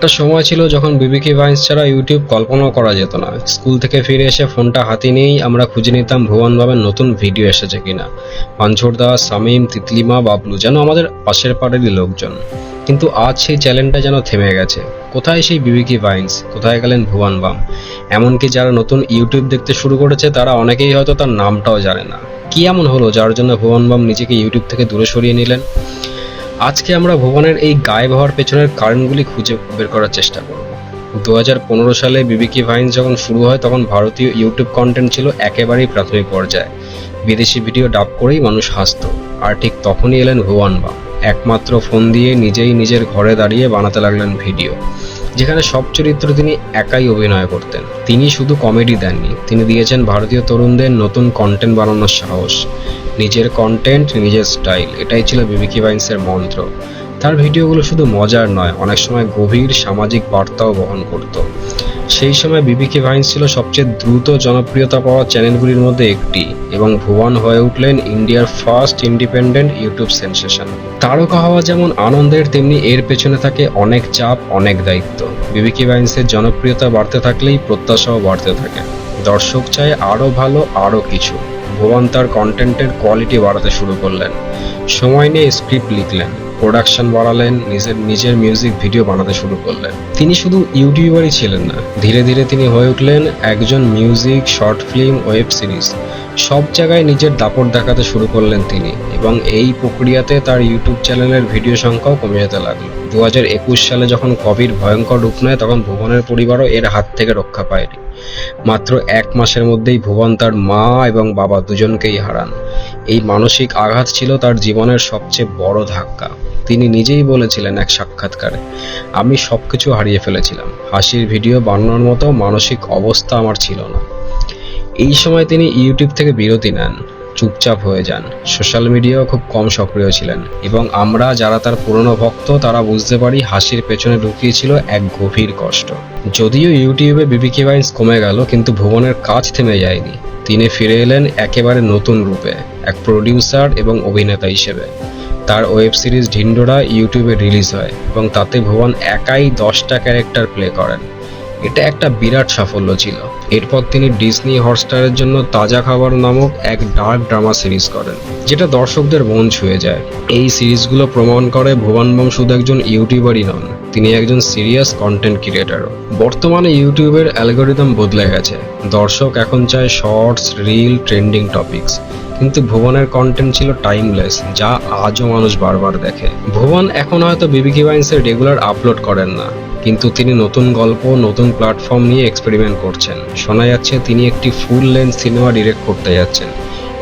একটা সময় ছিল যখন বিবিকি ভাইন্স ছাড়া ইউটিউব কল্পনাও করা যেত না। স্কুল থেকে ফিরে এসে ফোনটা হাতে নিয়েই আমরা খুঁজে নিতাম ভুবন বাবের নতুন ভিডিও এসেছে কিনা। পাঞ্চোরদা সামিম তিতলিমা, বাবলু যেন আমাদের পাশের পাড়েরই লোকজন। কিন্তু আজ সেই চ্যালেঞ্জটা যেন থেমে গেছে। কোথায় সেই বিবিকি ভাইন্স? কোথায় গেলেন ভুবন বাম? এমনকি যারা নতুন ইউটিউব দেখতে শুরু করেছে, তারা অনেকেই হয়তো তার নামটাও জানে না। কি এমন হলো যার জন্য ভুবন বাম নিজেকে ইউটিউব থেকে দূরে সরিয়ে নিলেন? আজকে আমরা ভুবনের এই গায়েব হওয়ার পেছনের কারণগুলি খুঁজে বের করার চেষ্টা করব। দু হাজার পনেরো সালে বিবিকি ভাইন যখন শুরু হয়, তখন ভারতীয় ইউটিউব কন্টেন্ট ছিল একেবারেই প্রাথমিক পর্যায়ে। বিদেশি ভিডিও ডাব করেই মানুষ হাসত, আর ঠিক তখনই এলেন ভুবন বা একমাত্র ফোন দিয়ে নিজেই নিজের ঘরে দাঁড়িয়ে বানাতে লাগলেন ভিডিও। যেখানে সব চরিত্র তিনি একাই অভিনয় করতেন। তিনি শুধু কমেডি দেননি, তিনি দিয়েছেন ভারতীয় তরুণদের নতুন কন্টেন্ট বানানোর সাহস। নিজের কন্টেন্ট নিজের স্টাইল এটাই ছিল বিবিকি বাইন্সের মন্ত্র। তার ভিডিওগুলো শুধু মজার নয়, অনেক সময় গভীর সামাজিক বার্তাও বহন করত। সেই সময় বিবিকে ভাইন্স ছিল সবচেয়ে দ্রুত জনপ্রিয়তা পাওয়া চ্যানেলগুলির মধ্যে একটি এবং ভুবন হয়ে উঠলেন ইন্ডিয়ার ফার্স্ট ইন্ডিপেন্ডেন্ট ইউটিউব সেন্সেশন। তারকা হওয়া যেমন আনন্দের, তেমনি এর পেছনে থাকে অনেক চাপ, অনেক দায়িত্ব। বিবিকি ভাইন্সের জনপ্রিয়তা বাড়তে থাকলেই প্রত্যাশাও বাড়তে থাকে। দর্শক চায় আরও ভালো, আরও কিছু। ভুবন তার কন্টেন্টের কোয়ালিটি বাড়াতে শুরু করলেন। সময় নিয়ে স্ক্রিপ্ট লিখলেন। প্রোডাকশন বাড়ালেন, নিজের নিজের মিউজিক ভিডিও বানাতে শুরু করলেন। তিনি শুধু ইউটিউবারই ছিলেন না, ধীরে ধীরে তিনি হয়ে উঠলেন একজন music short film web series সব জায়গায় নিজের দাপট দেখাতে শুরু করলেন তিনি, এবং এই প্রক্রিয়াতে তার ইউটিউব চ্যানেলের ভিডিও সংখ্যাও কমে যেতে লাগল। দু হাজার একুশ সালে যখন কোভিড ভয়ঙ্কর রূপ নেয়, তখন ভুবনের পরিবারও এর হাত থেকে রক্ষা পায়নি। মাত্র এক মাসের মধ্যেই ভুবন তার মা এবং বাবা দুজনকেই হারান। এই মানসিক আঘাত ছিল তার জীবনের সবচেয়ে বড় ধাক্কা। তিনি নিজেই বলেছিলেন এক সাক্ষাৎকারে, আমি সবকিছু হারিয়ে ফেলেছিলাম। হাসির ভিডিও বানানোর মতো মানসিক অবস্থা আমার ছিল না। এই সময় তিনি ইউটিউব থেকে বিরতি নেন। চুপচাপ হয়ে যান। সোশ্যাল মিডিয়াও খুব কম সক্রিয় ছিলেন এবং আমরা যারা তার পুরনো ভক্ত, তারা বুঝতে পারি হাসির পেছনে লুকিয়েছিল এক গভীর কষ্ট। যদিও ইউটিউবে বিবিকে ভাইন্স কমে গেল, কিন্তু ভুবনের কাজ থেমে যায়নি। তিনি ফিরে এলেন একেবারে নতুন রূপে, এক প্রডিউসার এবং অভিনেতা হিসেবে। তার ওয়েব সিরিজ ঢিন্ডোরা ইউটিউবে রিলিজ হয় এবং তাতে ভুবন একাই দশটা ক্যারেক্টার প্লে করেন। এটা একটা বিরাট সাফল্য ছিল। এরপর তিনি ডিসনি হটস্টারের জন্য তাজা খাবার নামক এক ডার্ক ড্রামা সিরিজ করেন, যেটা দর্শকদের মন ছুঁয়ে যায়। এই সিরিজগুলো প্রমাণ করে ভুবন বম শুধু একজন ইউটিউবারই নন, তিনি একজন সিরিয়াস কন্টেন্ট ক্রিয়েটারও। বর্তমানে ইউটিউবের অ্যালগোরিদম বদলে গেছে। দর্শক এখন চায় শর্টস, রিল, ট্রেন্ডিং টপিকস। কিন্তু ভুবনের কন্টেন্ট ছিল টাইমলেস যা আজও মানুষ বারবার দেখে। ভুবন এখন হয়তো বিবিকি ভাইন্সের রেগুলার আপলোড করেন না, কিন্তু তিনি নতুন গল্প, নতুন প্ল্যাটফর্ম নিয়ে এক্সপেরিমেন্ট করছেন। শোনা যাচ্ছে তিনি একটি ফুল লেন্থ সিনেমা ডিরেক্ট করতে যাচ্ছেন,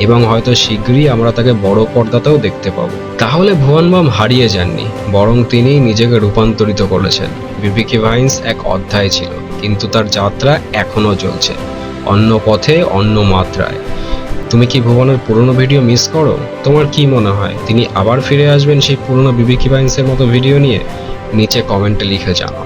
এবং হয়তো শীঘ্রই আমরা তাকে বড় পর্দাতেও দেখতে পাবো। তাহলে ভুবন বাম হারিয়ে যাননি, বরং তিনি নিজেকে রূপান্তরিত করেছেন। বিবিকি ভাইন্স এক অধ্যায় ছিল, কিন্তু তার যাত্রা এখনও চলছে, অন্য পথে, অন্য মাত্রায়। তুমি কি ভুবনের পুরনো ভিডিও মিস করো? তোমার কি মনে হয়, তিনি আবার ফিরে আসবেন সেই পুরনো বিবেকি বাইন্সের মতো ভিডিও নিয়ে? নিচে কমেন্টে লিখে জানাও।